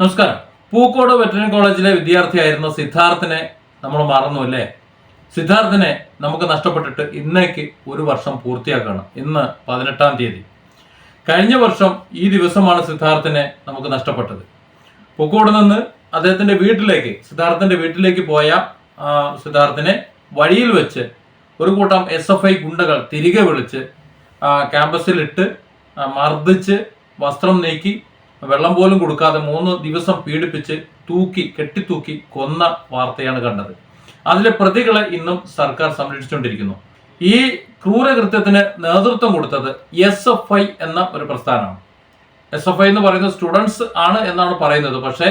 നമസ്കാരം. പൂക്കോട് വെറ്ററിനറി കോളേജിലെ വിദ്യാർത്ഥിയായിരുന്ന സിദ്ധാർത്ഥിനെ നമ്മൾ മറന്നു അല്ലേ? സിദ്ധാർത്ഥിനെ നമുക്ക് നഷ്ടപ്പെട്ടിട്ട് ഇന്നേക്ക് ഒരു വർഷം പൂർത്തിയാക്കുകയാണ്. ഇന്ന് പതിനെട്ടാം തീയതി. കഴിഞ്ഞ വർഷം ഈ ദിവസമാണ് സിദ്ധാർത്ഥിനെ നമുക്ക് നഷ്ടപ്പെട്ടത്. പൂക്കോട് നിന്ന് അദ്ദേഹത്തിന്റെ വീട്ടിലേക്ക് സിദ്ധാർത്ഥിന്റെ വീട്ടിലേക്ക് പോയ സിദ്ധാർത്ഥിനെ വഴിയിൽ വെച്ച് ഒരു കൂട്ടം എസ് എഫ് ഐ ഗുണ്ടകൾ തിരികെ വിളിച്ച് ക്യാമ്പസിലിട്ട് മർദ്ദിച്ച് വസ്ത്രം നീക്കി വെള്ളം പോലും കൊടുക്കാതെ മൂന്ന് ദിവസം പീഡിപ്പിച്ച് തൂക്കി കെട്ടിത്തൂക്കി കൊന്ന വാർത്തയാണ് കണ്ടത്. അതിലെ പ്രതികളെ ഇന്നും സർക്കാർ സംരക്ഷിച്ചുകൊണ്ടിരിക്കുന്നു. ഈ ക്രൂരകൃത്യത്തിന് നേതൃത്വം കൊടുത്തത് എസ് എഫ് ഐ എന്ന ഒരു പ്രസ്ഥാനമാണ്. എസ് എഫ് ഐ എന്ന് പറയുന്നത് സ്റ്റുഡൻസ് ആണ് എന്നാണ് പറയുന്നത്. പക്ഷേ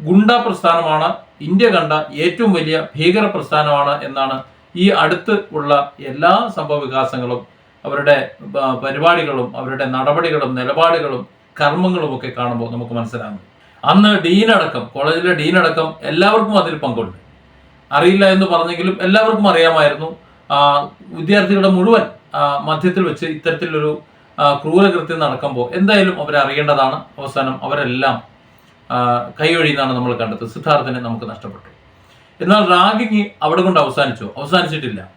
ഗുണ്ട പ്രസ്ഥാനമാണ് ഇന്ത്യ കണ്ട ഏറ്റവും വലിയ ഭീകര പ്രസ്ഥാനമാണ് എന്നാണ് ഈ അടുത്ത് ഉള്ള എല്ലാ സംഭവ വികാസങ്ങളും അവരുടെ പരിപാടികളും അവരുടെ നടപടികളും നിലപാടുകളും കർമ്മങ്ങളും ഒക്കെ കാണുമ്പോൾ നമുക്ക് മനസ്സിലാകും. അന്ന് ഡീനടക്കം കോളേജിലെ ഡീനടക്കം എല്ലാവർക്കും അതിൽ പങ്കുണ്ട്. അറിയില്ല എന്ന് പറഞ്ഞെങ്കിലും എല്ലാവർക്കും അറിയാമായിരുന്നു. വിദ്യാർത്ഥികളുടെ മുഴുവൻ മധ്യത്തിൽ വെച്ച് ഇത്തരത്തിലൊരു ക്രൂരകൃത്യം നടക്കുമ്പോൾ എന്തായാലും അവരറിയേണ്ടതാണ് അവസാനം അവരെല്ലാം കൈയൊഴിയുന്നതാണ് നമ്മൾ കണ്ടത്. സിദ്ധാർത്ഥനെ നമുക്ക് നഷ്ടപ്പെട്ടു. എന്നാൽ റാഗിങ് അവിടെ കൊണ്ട് അവസാനിച്ചു? അവസാനിച്ചിട്ടില്ല.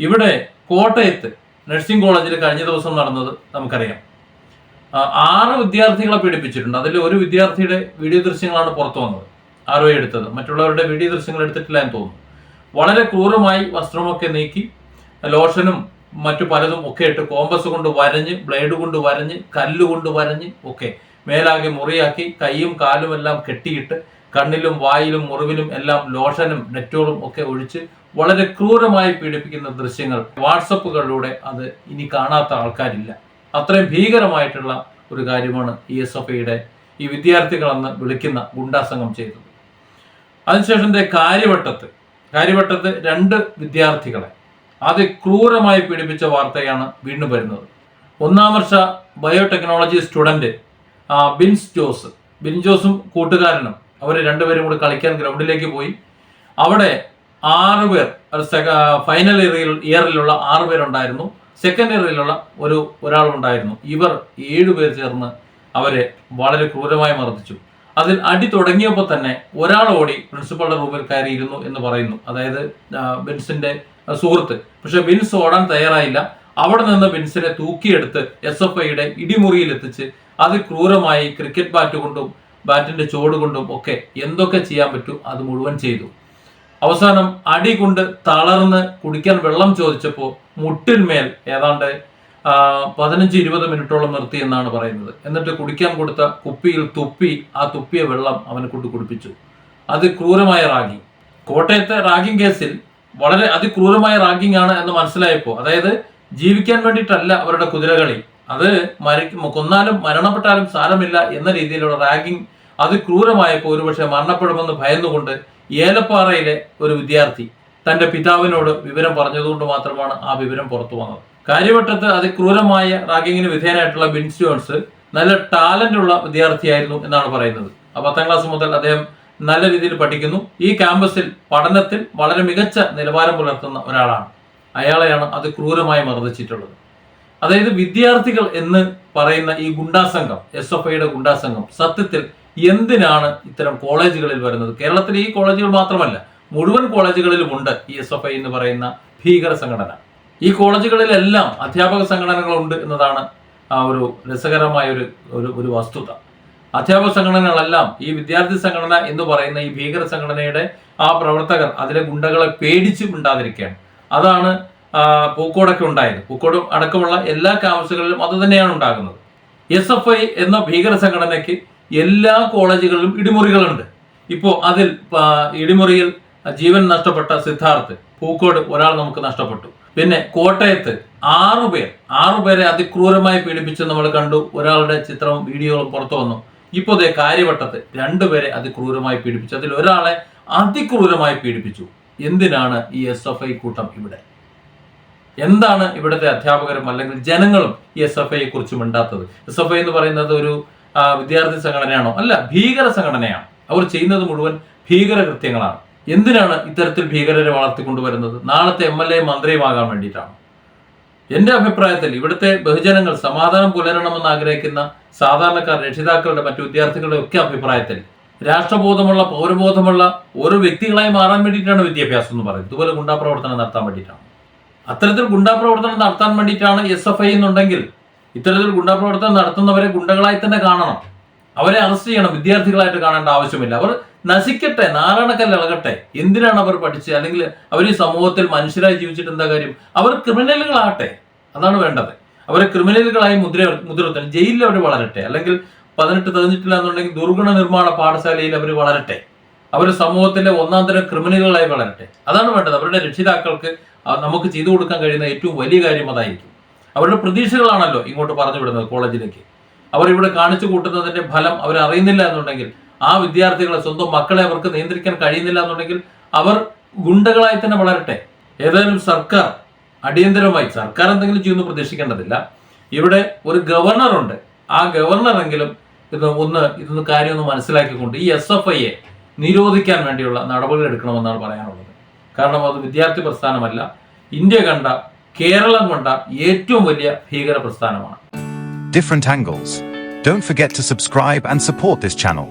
ഇവിടെ കോട്ടയത്ത് നഴ്സിംഗ് കോളേജിൽ കഴിഞ്ഞ ദിവസം നടന്നത് നമുക്കറിയാം. ആറ് വിദ്യാർത്ഥികളെ പീഡിപ്പിച്ചിട്ടുണ്ട്. അതിൽ ഒരു വിദ്യാർത്ഥിയുടെ വീഡിയോ ദൃശ്യങ്ങളാണ് പുറത്തു വന്നത്. ആരോ എടുത്തത്. മറ്റുള്ളവരുടെ വീഡിയോ ദൃശ്യങ്ങൾ എടുത്തിട്ടില്ല എന്ന് തോന്നുന്നു. വളരെ ക്രൂരമായി വസ്ത്രമൊക്കെ നീക്കി ലോഷനും മറ്റു പലതും ഒക്കെ ഇട്ട് കോമ്പസ് കൊണ്ട് വരഞ്ഞ് ബ്ലേഡ് കൊണ്ട് വരഞ്ഞ് കല്ല് കൊണ്ട് വരഞ്ഞ് ഒക്കെ മേലാകെ മുറിയാക്കി കൈയും കാലും എല്ലാം കെട്ടിയിട്ട് കണ്ണിലും വായിലും മുറിവിലും എല്ലാം ലോഷനും നെറ്റോളും ഒക്കെ ഒഴിച്ച് വളരെ ക്രൂരമായി പീഡിപ്പിക്കുന്ന ദൃശ്യങ്ങൾ വാട്സപ്പുകളിലൂടെ അത് ഇനി കാണാത്ത ആൾക്കാരില്ല. അത്രയും ഭീകരമായിട്ടുള്ള ഒരു കാര്യമാണ് ഇ എസ് എഫ് ഐയുടെ ഈ വിദ്യാർത്ഥികളെന്ന് വിളിക്കുന്ന ഗുണ്ടാസംഘം ചെയ്തത്. അതിനുശേഷം കാര്യവട്ടത്ത് കാര്യവട്ടത്ത് രണ്ട് വിദ്യാർത്ഥികളെ അതിക്രൂരമായി പീഡിപ്പിച്ച വാർത്തയാണ് വീണ്ടും വരുന്നത്. ഒന്നാം വർഷ ബയോടെക്നോളജി സ്റ്റുഡന്റ് ബിൻസ് ജോസ്. ബിൻ ജോസും കൂട്ടുകാരനും അവർ രണ്ടുപേരും കൂടി കളിക്കാൻ ഗ്രൗണ്ടിലേക്ക് പോയി. അവിടെ ആറുപേർ ഫൈനൽ ഇയറിൽ ഇയറിലുള്ള ആറ് പേരുണ്ടായിരുന്നു. സെക്കൻഡ് ഇയറിലുള്ള ഒരു ഒരാളുണ്ടായിരുന്നു ഇവർ ഏഴുപേർ ചേർന്ന് അവരെ വളരെ ക്രൂരമായി മർദ്ദിച്ചു. അതിൽ അടി തുടങ്ങിയപ്പോൾ തന്നെ ഒരാൾ ഓടി പ്രിൻസിപ്പളുടെ റൂമിൽ കയറിയിരുന്നു എന്ന് പറയുന്നു. അതായത് ബിൻസിന്റെ സുഹൃത്ത്. പക്ഷെ ബിൻസ് ഓടാൻ തയ്യാറായില്ല. അവിടെ നിന്ന് ബിൻസിനെ തൂക്കിയെടുത്ത് എസ് എഫ് ഐയുടെ ഇടിമുറിയിൽ എത്തിച്ച് അതിക്രൂരമായി ക്രിക്കറ്റ് ബാറ്റ് കൊണ്ടും ബാറ്റിന്റെ ചോട് കൊണ്ടും ഒക്കെ എന്തൊക്കെ ചെയ്യാൻ പറ്റും അത് മുഴുവൻ ചെയ്തു. അവസാനം അടി കൊണ്ട് തളർന്ന് കുടിക്കാൻ വെള്ളം ചോദിച്ചപ്പോൾ മുട്ടിന്മേൽ ഏതാണ്ട് പതിനഞ്ച് ഇരുപത് മിനിറ്റോളം നിർത്തി എന്നാണ് പറയുന്നത്. എന്നിട്ട് കുടിക്കാൻ കൊടുത്ത കുപ്പിയിൽ തുപ്പി ആ തുപ്പിയ വെള്ളം അവനെ കൊണ്ട് കുടിപ്പിച്ചു. അത് ക്രൂരമായ റാഗിങ്. കോട്ടയത്തെ റാഗിങ് കേസിൽ വളരെ അതിക്രൂരമായ റാഗിങ് ആണ് എന്ന് മനസ്സിലായപ്പോൾ അതായത് ജീവിക്കാൻ വേണ്ടിയിട്ടല്ല അവരുടെ കുതിരകളി. അത് മരി കൊന്നാലും മരണപ്പെട്ടാലും സാരമില്ല എന്ന രീതിയിലുള്ള റാഗിങ് അതിക്രൂരമായപ്പോൾ ഒരുപക്ഷെ മരണപ്പെടുമെന്ന് ഭയന്നുകൊണ്ട് ഏലപ്പാറയിലെ ഒരു വിദ്യാർത്ഥി തന്റെ പിതാവിനോട് വിവരം പറഞ്ഞതുകൊണ്ട് മാത്രമാണ് ആ വിവരം പുറത്തു വന്നത്. കാര്യവട്ടത്ത് അതിക്രൂരമായ റാഗിങ്ങിന് വിധേയനായിട്ടുള്ള ബിൻസ് ജോൺസ് നല്ല ടാലന്റ് ഉള്ള വിദ്യാർത്ഥിയായിരുന്നു എന്നാണ് പറയുന്നത്. ആ പത്താം ക്ലാസ് മുതൽ അദ്ദേഹം നല്ല രീതിയിൽ പഠിക്കുന്നു. ഈ ക്യാമ്പസിൽ പഠനത്തിൽ വളരെ മികച്ച നിലവാരം പുലർത്തുന്ന ഒരാളാണ്. അയാളെയാണ് അത് ക്രൂരമായി മർദ്ദിച്ചിട്ടുള്ളത്. അതായത് വിദ്യാർത്ഥികൾ എന്ന് പറയുന്ന ഈ ഗുണ്ടാസംഘം എസ് എഫ് ഐയുടെ ഗുണ്ടാസംഘം സത്യത്തിൽ എന്തിനാണ് ഇത്തരം കോളേജുകളിൽ വരുന്നത്? കേരളത്തിൽ ഈ കോളേജുകൾ മാത്രമല്ല മുഴുവൻ കോളേജുകളിലും ഉണ്ട് ഈ എസ് എഫ് ഐ എന്ന് പറയുന്ന ഭീകര സംഘടന. ഈ കോളേജുകളിലെല്ലാം അധ്യാപക സംഘടനകളുണ്ട് എന്നതാണ് ആ ഒരു രസകരമായ ഒരു ഒരു വസ്തുത. അധ്യാപക സംഘടനകളെല്ലാം ഈ വിദ്യാർത്ഥി സംഘടന എന്ന് പറയുന്ന ഈ ഭീകര സംഘടനയുടെ ആ പ്രവർത്തകർ അതിലെ ഗുണ്ടകളെ പേടിച്ച് മിണ്ടാതിരിക്കുകയാണ്. അതാണ് പൂക്കോടൊക്കെ ഉണ്ടായത്. പൂക്കോട് അടക്കമുള്ള എല്ലാ ക്യാമ്പസുകളിലും അത് തന്നെയാണ് ഉണ്ടാകുന്നത്. എസ് എഫ് ഐ എന്ന ഭീകര സംഘടനയ്ക്ക് എല്ലാ കോളേജുകളിലും ഇടിമുറികളുണ്ട്. ഇപ്പോൾ അതിൽ ഇടിമുറിയിൽ ജീവൻ നഷ്ടപ്പെട്ട സിദ്ധാർത്ഥ് പൂക്കോട് ഒരാൾ നമുക്ക് നഷ്ടപ്പെട്ടു. പിന്നെ കോട്ടയത്ത് ആറുപേർ ആറുപേരെ ആറു പേരെ അതിക്രൂരമായി പീഡിപ്പിച്ച് നമ്മൾ കണ്ടു. ഒരാളുടെ ചിത്രവും വീഡിയോകളും പുറത്തു വന്നു. ഇപ്പോൾ ദേ കാര്യവട്ടത്ത് രണ്ടുപേരെ അതിക്രൂരമായി പീഡിപ്പിച്ചു. അതിൽ ഒരാളെ അതിക്രൂരമായി പീഡിപ്പിച്ചു. എന്തിനാണ് ഈ എസ് എഫ് ഐ കൂട്ടം ഇവിടെ? എന്താണ് ഇവിടുത്തെ അധ്യാപകരും അല്ലെങ്കിൽ ജനങ്ങളും ഈ എസ് എഫ് ഐയെ കുറിച്ച് മിണ്ടാത്തത്? എസ് എഫ് ഐ എന്ന് പറയുന്നത് ഒരു വിദ്യാർത്ഥി സംഘടനയാണോ? അല്ല ഭീകര സംഘടനയാണ്? അവർ ചെയ്യുന്നത് മുഴുവൻ ഭീകര കൃത്യങ്ങളാണ് എന്തിനാണ് ഇത്തരത്തിൽ ഭീകരരെ വളർത്തിക്കൊണ്ടുവരുന്നത്? നാളത്തെ എം എൽ എ മന്ത്രിയുമാകാൻ വേണ്ടിയിട്ടാണ്. എന്റെ അഭിപ്രായത്തിൽ ഇവിടുത്തെ ബഹുജനങ്ങൾ സമാധാനം പുലരണമെന്ന് ആഗ്രഹിക്കുന്ന സാധാരണക്കാർ രക്ഷിതാക്കളുടെ മറ്റു വിദ്യാർത്ഥികളുടെ ഒക്കെ അഭിപ്രായത്തിൽ രാഷ്ട്രബോധമുള്ള പൗരബോധമുള്ള ഓരോ വ്യക്തികളായി മാറാൻ വേണ്ടിയിട്ടാണ് വിദ്യാഭ്യാസം എന്ന് പറയുന്നത്. ഇതുപോലെ ഗുണ്ടാപ്രവർത്തനം നടത്താൻ വേണ്ടിയിട്ടാണ്. അത്തരത്തിൽ ഗുണ്ടാപ്രവർത്തനം നടത്താൻ വേണ്ടിയിട്ടാണ് എസ് എഫ് ഐ എന്നുണ്ടെങ്കിൽ ഇത്തരത്തിൽ ഗുണ്ടാപ്രവർത്തനം നടത്തുന്നവരെ ഗുണ്ടകളായി തന്നെ കാണണം. അവരെ അറസ്റ്റ് ചെയ്യണം. വിദ്യാർത്ഥികളായിട്ട് കാണേണ്ട ആവശ്യമില്ല. അവർ നശിക്കട്ടെ നാരായണക്കല്ല് ഇളകട്ടെ. എന്തിനാണ് അവർ പഠിച്ച് അല്ലെങ്കിൽ അവർ ഈ സമൂഹത്തിൽ മനുഷ്യരായി ജീവിച്ചിട്ട് എന്താ കാര്യം? അവർ ക്രിമിനലുകളാകട്ടെ. അതാണ് വേണ്ടത്. അവരെ ക്രിമിനലുകളായി മുദ്ര മുദ്രവത്തണം ജയിലിൽ അവർ വളരട്ടെ. അല്ലെങ്കിൽ പതിനെട്ട് തെളിഞ്ഞിട്ടില്ല എന്നുണ്ടെങ്കിൽ ദുർഗുണ നിർമ്മാണ പാഠശാലയിൽ അവർ വളരട്ടെ. അവർ സമൂഹത്തിലെ ഒന്നാം തരം ക്രിമിനലുകളായി വളരട്ടെ. അതാണ് വേണ്ടത്. അവരുടെ രക്ഷിതാക്കൾക്ക് നമുക്ക് ചെയ്തു കൊടുക്കാൻ കഴിയുന്ന ഏറ്റവും വലിയ കാര്യം അതായിരിക്കും. അവരുടെ പ്രതീക്ഷകളാണല്ലോ ഇങ്ങോട്ട് പറഞ്ഞു വിടുന്നത് കോളേജിലേക്ക്. അവർ ഇവിടെ കാണിച്ചു കൂട്ടുന്നതിന്റെ ഫലം അവർ അറിയുന്നില്ല എന്നുണ്ടെങ്കിൽ ആ വിദ്യാർത്ഥികളെ സ്വന്തം മക്കളെ അവർക്ക് നിയന്ത്രിക്കാൻ കഴിയുന്നില്ല എന്നുണ്ടെങ്കിൽ അവർ ഗുണ്ടകളായി തന്നെ വളരട്ടെ. ഏതായാലും സർക്കാർ അടിയന്തരമായി സർക്കാർ എന്തെങ്കിലും ചെയ്യുന്നു പ്രതീക്ഷിക്കേണ്ടതില്ല. ഇവിടെ ഒരു ഗവർണറുണ്ട് ആ ഗവർണറെങ്കിലും ഇത് ഒന്ന് ഇതൊന്ന് കാര്യം ഒന്ന് മനസ്സിലാക്കിക്കൊണ്ട് ഈ എസ് എഫ് ഐയെ നിരോധിക്കാൻ വേണ്ടിയുള്ള നടപടികൾ എടുക്കണമെന്നാണ് പറയാനുള്ളത്. കാരണം അത് വിദ്യാർത്ഥി പ്രസ്ഥാനമല്ല. ഇന്ത്യ കണ്ട കേരളം കൊണ്ട ഏറ്റവും വലിയ ഭീകര പ്രസ്ഥാനമാണ്. Different angles don't forget to subscribe and support this channel